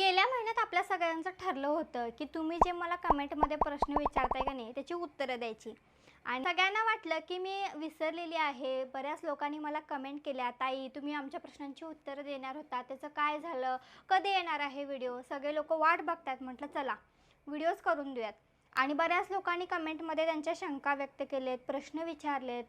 गेल्या महिन्यात आपल्या सगळ्यांचं ठरलं होतं की तुम्ही जे मला कमेंटमध्ये प्रश्न विचारताय का नाही त्याची उत्तरं द्यायची. आणि सगळ्यांना वाटलं की मी विसरलेली आहे बऱ्याच लोकांनी मला कमेंट केल्या ताई तुम्ही आमच्या प्रश्नांची उत्तरं देणार होता त्याचं काय झालं कधी येणार आहे व्हिडिओ? सगळे लोक वाट बघतात म्हटलं चला व्हिडिओज करून देऊयात. आणि बऱ्याच लोकांनी कमेंटमध्ये त्यांच्या शंका व्यक्त केलेत प्रश्न विचारलेत.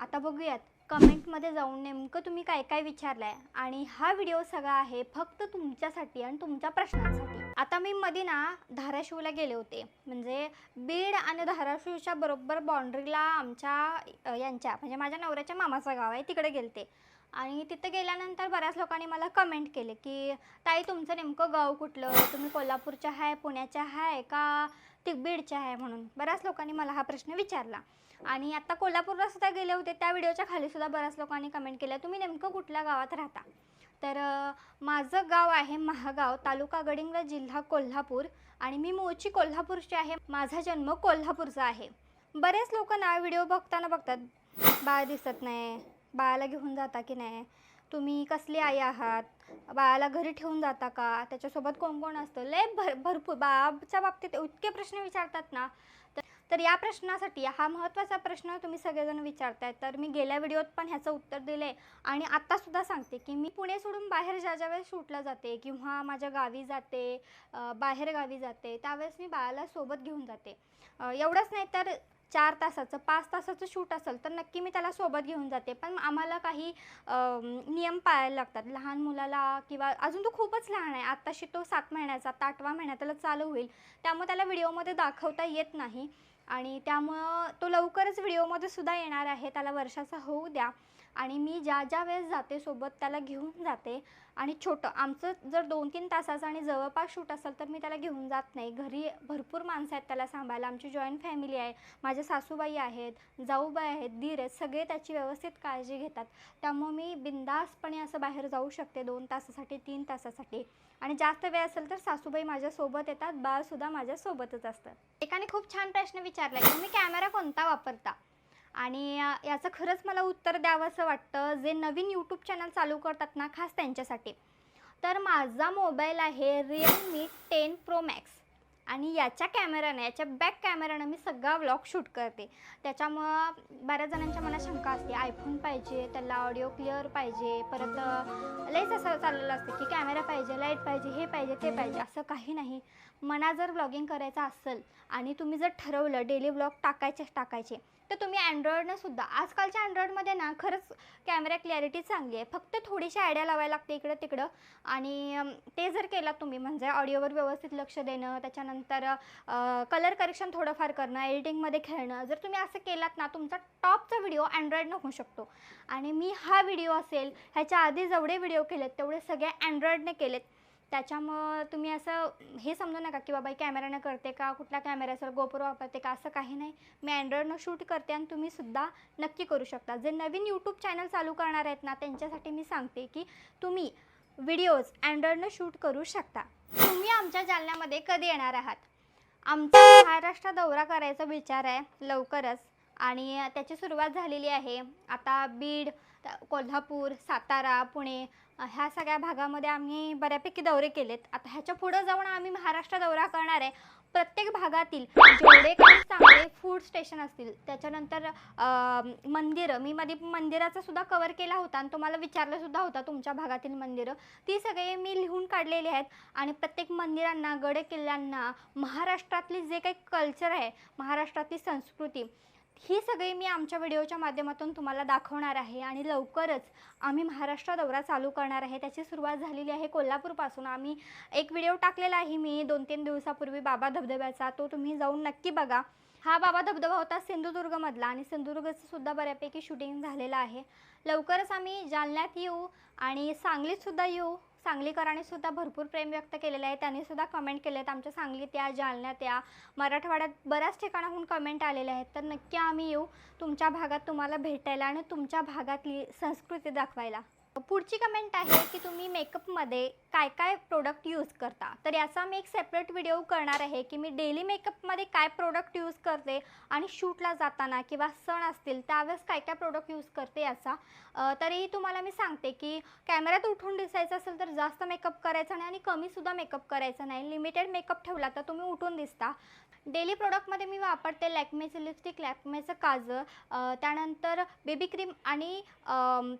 आता बघूयात. कमेंटमध्ये जाऊन नेमकं तुम्ही काय काय विचारलं आहे आणि हा व्हिडिओ सगळा आहे फक्त तुमच्यासाठी आणि तुमच्या प्रश्नांसाठी. आता मी मध्ये ना धाराशिवला गेले होते. म्हणजे बीड आणि धाराशिवच्या बरोबर बाउंड्रीला आमच्या यांच्या म्हणजे माझ्या नवऱ्याच्या मामाचं गाव आहे तिकडे गेलते. आणि तिथं गेल्यानंतर बऱ्याच लोकांनी मला कमेंट केले की ताई तुमचं नेमकं गाव कुठलं? तुम्ही कोल्हापूरच्या आहे पुण्याच्या आहे का ते आहे म्हणून? बऱ्याच लोकांनी मला हा प्रश्न विचारला. आणि आता कोल्हापूरला सुद्धा गेले होते. त्या व्हिडिओच्या खाली सुद्धा बऱ्याच लोकांनी कमेंट केलं. तुम्ही नेमकं कुठल्या गावात राहता? तर माझं गाव आहे महागाव तालुका गडिंगला जिल्हा कोल्हापूर. आणि मी मूळची कोल्हापूरची आहे. माझा जन्म कोल्हापूरचा आहे. बरेच लोक ना व्हिडिओ बघताना बघतात. बाळ दिसत नाही. बाळाला घेऊन जाता की नाही? तुम्ही कसली आई आहात? बाळाला घरी ठेवून जाता का? त्याच्यासोबत कोण कोण असतं? लय भर भरपूर बाबच्या बाबतीत इतके प्रश्न विचारतात ना. तर तर या प्रश्नासाठी हा महत्त्वाचा प्रश्न तुम्ही सगळेजण विचारताय. तर मी गेल्या व्हिडिओत पण ह्याचं उत्तर दिलं आहे आणि आत्तासुद्धा सांगते की मी पुणे सोडून बाहेर ज्या ज्या वेळेस शूटला जाते किंवा माझ्या गावी जाते बाहेर गावी जाते त्यावेळेस मी बाळाला सोबत घेऊन जाते. एवढंच नाही तर चार तासाचं पाच तासाचं शूट असेल तर नक्की मी त्याला सोबत घेऊन जाते. पण आम्हाला काही नियम पाळायला लागतात. लहान मुलाला किंवा अजून तो खूपच लहान आहे. आत्ताशी तो सात महिन्याचा आता आठवा महिना त्याला चालू होईल. त्यामुळे त्याला व्हिडिओमध्ये दाखवता येत नाही. आणि त्यामुळं तो लवकरच व्हिडिओमध्ये सुद्धा येणार आहे. त्याला वर्षाचा होऊ द्या. आणि मी ज्या ज्या वेळेस जाते सोबत त्याला घेऊन जाते. आणि छोटं आमचं जर दोन तीन तासाचं आणि जवळपास शूट असेल तर मी त्याला घेऊन जात नाही. घरी भरपूर माणसं आहेत त्याला सांभाळायला. आमची जॉईंट फॅमिली आहे माझ्या सासूबाई आहेत जाऊबाई आहेत दीर आहेत सगळे त्याची व्यवस्थित काळजी घेतात. त्यामुळे मी बिंदासपणे असं बाहेर जाऊ शकते दोन तासासाठी तीन तासासाठी. आणि जास्त वेळ असेल तर सासूबाई माझ्यासोबत येतात बाळसुद्धा माझ्यासोबतच असतं. एकाने खूप छान प्रश्न विचारला की तुम्ही कॅमेरा कोणता वापरता? आणि याचं खरंच मला उत्तर द्यावं असं वाटतं जे नवीन यूट्यूब चॅनल चालू करतात ना खास त्यांच्यासाठी. तर माझा मोबाईल आहे रिअलमी टेन प्रो मॅक्स आणि याच्या कॅमेऱ्यानं याच्या बॅक कॅमेरानं मी सगळा व्लॉग शूट करते. त्याच्यामुळं बऱ्याच जणांच्या मनात शंका असते आयफोन पाहिजे त्याला ऑडिओ क्लिअर पाहिजे परत लईच लयच असं चाललेलं असतं की कॅमेरा पाहिजे लाइट पाहिजे हे पाहिजे ते पाहिजे असं काही नाही. मना जर ब्लॉगिंग करायचं असेल आणि तुम्ही जर ठरवलं डेली ब्लॉग टाकायचेच टाकायचे तर तुम्ही अँड्रॉइडनं सुद्धा आजकालच्या अँड्रॉइडमध्ये ना खरंच कॅमेरा क्लॅरिटी चांगली आहे. फक्त थोडीशी आयडिया लावायला लागते इकडं तिकडं. आणि ते जर केलं तुम्ही म्हणजे ऑडिओवर व्यवस्थित लक्ष देणं त्याच्यानंतर कलर करेक्शन थोडंफार करणं एडिटिंगमध्ये खेळणं जर तुम्ही असं केलात ना तुमचा टॉपचा व्हिडिओ अँड्रॉइडनं होऊ शकतो. आणि मी हा व्हिडिओ असेल ह्याच्या आधी जेवढे व्हिडिओ केलेत तेवढे सगळे अँड्रॉइडने केलेत. त्याच्यामुळं तुम्ही असं हे समजू नका की बाबा कॅमेरानं करते का? कुठल्या असेल? गोप्रो वापरते का? असं काही नाही. मी अँड्रॉइडनं शूट करते आणि तुम्ही सुद्धा नक्की करू शकता. जे नवीन यूट्यूब चॅनल चालू करणार आहेत ना त्यांच्यासाठी मी सांगते की तुम्ही व्हिडिओज अँड्रॉइडनं शूट करू शकता. तुम्ही आमच्या जालन्यामध्ये कधी येणार आहात? आमचा महाराष्ट्र दौरा करायचा विचार आहे लवकरच आणि त्याची सुरुवात झालेली आहे. आता बीड कोल्हापूर सातारा पुणे ह्या सगळ्या भागामध्ये आम्ही बऱ्यापैकी दौरे केलेत. आता ह्याच्या पुढं जाऊन आम्ही महाराष्ट्र दौरा करणार आहे. प्रत्येक भागातील जेवढे काही चांगले फूड स्टेशन असतील त्याच्यानंतर मंदिरं मी मध्ये मंदिराचा सुद्धा कवर केला होता आणि तुम्हाला विचारलंसुद्धा होता तुमच्या भागातील मंदिरं. ती सगळे मी लिहून काढलेली आहेत आणि प्रत्येक मंदिरांना गडकिल्ल्यांना महाराष्ट्रातली जे काही कल्चर आहे महाराष्ट्रातली संस्कृती ही सगळी मी आमच्या व्हिडिओच्या माध्यमातून तुम्हाला दाखवणार आहे आणि लवकरच आम्ही महाराष्ट्र दौरा चालू करणार आहे. त्याची सुरुवात झालेली आहे कोल्हापूरपासून. आम्ही एक व्हिडिओ टाकलेला आहे मी दोन तीन दिवसापूर्वी बाबा धबधब्याचा. तो तुम्ही जाऊन नक्की बघा. हा बाबा धबधबा होता सिंधुदुर्गमधला आणि सिंधुदुर्गचं सुद्धा बऱ्यापैकी शूटिंग झालेलं आहे. लवकरच आम्ही जालन्यात येऊ आणि सांगलीतसुद्धा येऊ. सांगलीकरांनी सुद्धा भरपूर प्रेम व्यक्त केलेलं आहे. त्यांनी सुद्धा कमेंट केले आहेत आमच्या सांगलीत या जालन्यात या मराठवाड्यात बऱ्याच ठिकाणाहून कमेंट आलेले आहेत. तर नक्की आम्ही येऊ. तुमच्या भागात तुम्हाला भेटायला आणि तुमच्या भागातली संस्कृती दाखवायला. पुढची कमेंट आहे की तुम्ही मेकअपमध्ये काय काय प्रोडक्ट यूज करता? तर याचा मी एक सेपरेट व्हिडिओ करणार आहे की मी डेली मेकअपमध्ये काय प्रोडक्ट यूज करते आणि शूटला जाताना किंवा सण असतील त्यावेळेस काय काय प्रोडक्ट यूज करते याचा. तरीही तुम्हाला मी सांगते की कॅमेऱ्यात उठून दिसायचं असेल तर जास्त मेकअप करायचा नाही आणि कमीसुद्धा मेकअप करायचा नाही. लिमिटेड मेकअप ठेवला तर तुम्ही उठून दिसता. डेली प्रोडक्टमध्ये मी वापरते लॅक्मेचं लिपस्टिक लॅक्मेचं काजळ त्यानंतर बेबी क्रीम आणि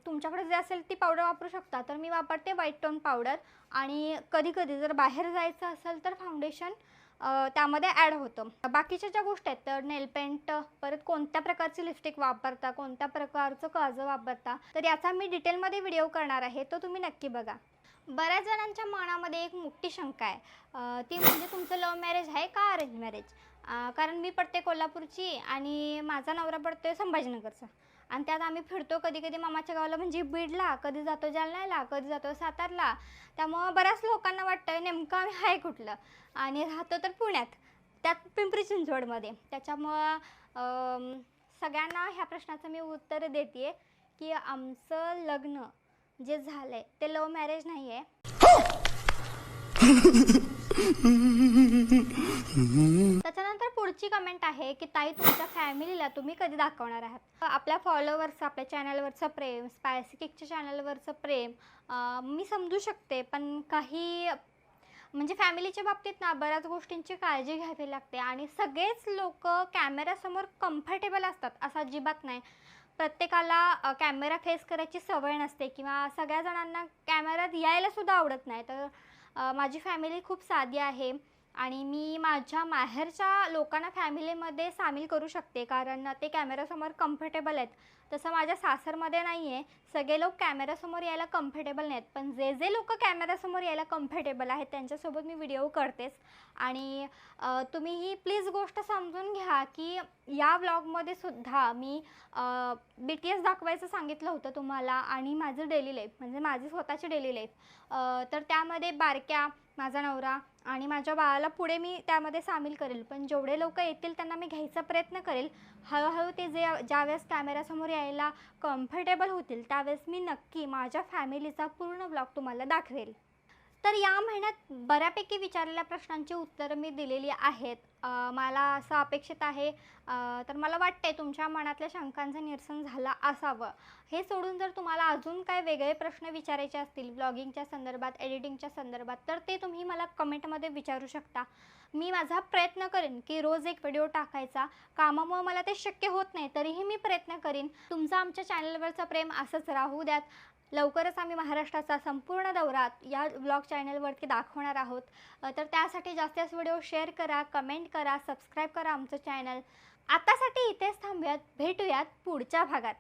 तुमच्याकडे जे असेल ती पावडर वापरू शकता तर मी वापरते व्हाईट टोन पावडर. आणि कधी कधी जर बाहेर जायचं असेल तर फाउंडेशन त्यामध्ये ॲड होतं. बाकीच्या ज्या गोष्टी आहेत तर नेल पेंट परत कोणत्या प्रकारची लिपस्टिक वापरता कोणत्या प्रकारचं काजळ वापरता तर याचा मी डिटेलमध्ये व्हिडिओ करणार आहे तो तुम्ही नक्की बघा. बऱ्याच जणांच्या मनामध्ये एक मोठी शंका आहे. ती म्हणजे तुमचं लव्ह मॅरेज आहे का अरेंज मॅरेज कारण मी पडते कोल्हापूरची आणि माझा नवरा पडतो आहे संभाजीनगरचा. आणि त्यात आम्ही फिरतो कधी कधी मामाच्या गावाला म्हणजे बीडला. कधी जातो जालन्याला कधी जातो सातारला. त्यामुळं बऱ्याच लोकांना वाटतं नेमकं आम्ही आहे कुठलं? आणि राहतो तर पुण्यात त्यात पिंपरी चिंचवडमध्ये. त्याच्यामुळं सगळ्यांना ह्या प्रश्नाचं मी उत्तर देते की आमचं लग्न जे झालंय ते लव्ह मॅरेज नाही आहे त्याच्यानंतर पुढची कमेंट आहे की ताई तुमच्या फॅमिलीला तुम्ही कधी दाखवणार आहात? आपल्या फॉलोअर्स आपल्या चॅनलवरचं प्रेम स्पायसी केकच्या चॅनलवरचं प्रेम अं, मी समजू शकते पण काही म्हणजे फॅमिलीच्या बाबतीत ना बऱ्याच गोष्टींची काळजी घ्यावी लागते आणि सगळेच लोक कॅमेऱ्यासमोर कम्फर्टेबल असतात असं अजिबात नाही. प्रत्येकाला कॅमेरा फेस करायची सवय नसते किंवा सगळ्या जणांना कॅमेऱ्यात यायलासुद्धा आवडत नाही. तर माझी फॅमिली खूप साधी आहे आणि मी माझ्या माहेरच्या लोकांना फॅमिलीमध्ये सामील करू शकते. कारण ते कॅमेऱ्यासमोर कम्फर्टेबल आहेत. तसं माझ्या सासरमध्ये नाही आहे सगळे लोक कॅमेऱ्यासमोर यायला कम्फर्टेबल नाहीत पण जे जे लोक कॅमेऱ्यासमोर यायला कम्फर्टेबल आहेत त्यांच्यासोबत मी व्हिडिओ करतेच. आणि तुम्ही ही प्लीज गोष्ट समजून घ्या की या व्लॉगमध्ये सुद्धा मी बी टी एस दाखवायचं सांगितलं होतं तुम्हाला आणि माझं डेली लाईफ म्हणजे माझी स्वतःची डेली लाईफ तर त्यामध्ये बारक्या माझा नवरा आणि माझ्या बाळाला पुढे मी त्यामध्ये सामील करेल. पण जेवढे लोक येतील त्यांना मी घ्यायचा प्रयत्न करेल. हळूहळू ते जे ज्यावेळेस कॅमेऱ्यासमोर यायला कम्फर्टेबल होतील त्या त्यावेळेस मी नक्की माझ्या फॅमिलीचा पूर्ण ब्लॉग तुम्हाला दाखवेल. तर या महिन्यात बऱ्यापैकी विचारलेल्या प्रश्नांची उत्तरं मी दिलेली आहेत. मला असं अपेक्षित आहे तर मला वाटते तुमच्या मनातल्या शंकांचं निरसन झालं असावं. हे सोडून जर तुम्हाला अजून काय वेगळे प्रश्न विचारायचे असतील ब्लॉगिंगच्या संदर्भात एडिटिंगच्या संदर्भात तर ते तुम्ही मला कमेंटमध्ये विचारू शकता. मी माझा प्रयत्न करेन की रोज एक व्हिडिओ टाकायचा. कामामुळे मला ते शक्य होत नाही तरीही मी प्रयत्न करीन. तुमचं आमच्या चॅनलवरचं प्रेम असंच राहू द्यात. लवकरच आम्ही महाराष्ट्राचा संपूर्ण दौरा या ब्लॉग चॅनलवरती दाखवणार आहोत. तर त्यासाठी जास्त जास्त व्हिडिओ शेअर करा कमेंट करा सबस्क्राईब करा आमचं चॅनल आतासाठी इथेच थांबूयात. भेटूयात पुढच्या भागात.